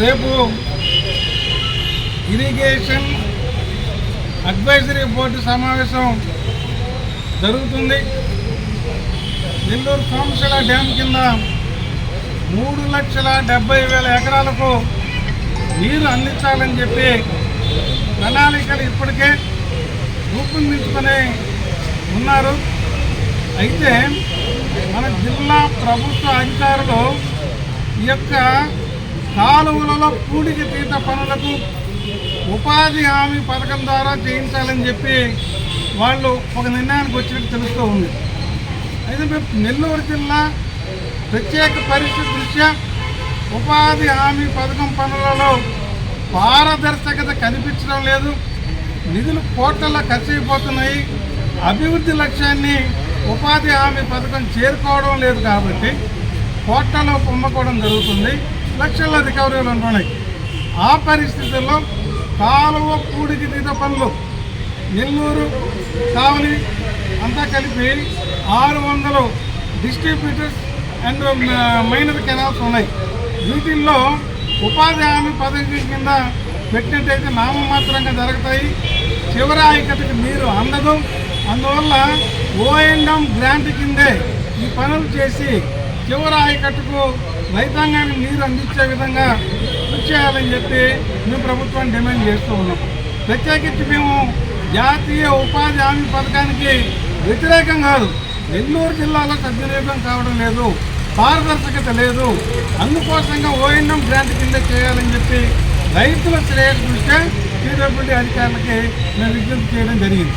రేపు irrigation advisory board సమావేశం జరుగుతుంది. నెల్లూరు సోమశిల డ్యామ్ కింద మూడు లక్షల డెబ్బై వేల ఎకరాలకు నీరు అందించాలని చెప్పి ప్రణాళికలు ఇప్పటికే రూపొందించుకొని ఉన్నారు. అయితే మన జిల్లా ప్రభుత్వ అధికారులు ఈ యొక్క కాలువలలో పూడిక తీత పనులకు ఉపాధి హామీ పథకం ద్వారా చేయించాలని చెప్పి వాళ్ళు ఒక నిర్ణయానికి వచ్చినట్టు తెలుస్తూ ఉంది. అయితే మేము నెల్లూరు జిల్లా ప్రత్యేక పరిస్థితి దృష్ట్యా ఉపాధి హామీ పథకం పనులలో పారదర్శకత కనిపించడం లేదు. నిధులు కోట్లలో ఖర్చు అయిపోతున్నాయి అభివృద్ధి లక్ష్యాన్ని ఉపాధి హామీ పథకం చేరుకోవడం లేదు కాబట్టి కోట్లలో పొమ్మకోవడం జరుగుతుంది. లక్షల రికవరీలు ఉంటున్నాయి. ఆ పరిస్థితుల్లో కాలువ పూడికి తీత పనులు నెల్లూరు కావలి అంతా కలిపి ఆరు వందలు డిస్ట్రిబ్యూటర్స్ అండ్ మైనర్ కెనాల్స్ ఉన్నాయి. వీటిల్లో ఉపాధి హామీ పథకం కింద పెట్టినట్టయితే నామమాత్రంగా జరుగుతాయి. చివరి ఆయకట్టుకు నీరు అందదు. అందువల్ల ఓఎండం గ్రాంట్ కిందే ఈ పనులు చేసి చివరి ఆయకట్టుకు రైతాంగానికి నీరు అందించే విధంగా కృషి చేయాలని చెప్పి మేము ప్రభుత్వాన్ని డిమాండ్ చేస్తూ ఉన్నాం. ప్రత్యేకించి మేము జాతీయ ఉపాధి హామీ పథకానికి వ్యతిరేకం కాదు. నెల్లూరు జిల్లాలో సద్వినియోగం కావడం లేదు పారదర్శకత లేదు. అందుకోసంగా ఓఎన్ఎం గ్రాంట్ కింద చేయాలని చెప్పి రైతుల శ్రేయస్ దృష్ట్యా టీడబ్ల్యూడీ అధికారులకి మేము విజ్ఞప్తి చేయడం జరిగింది.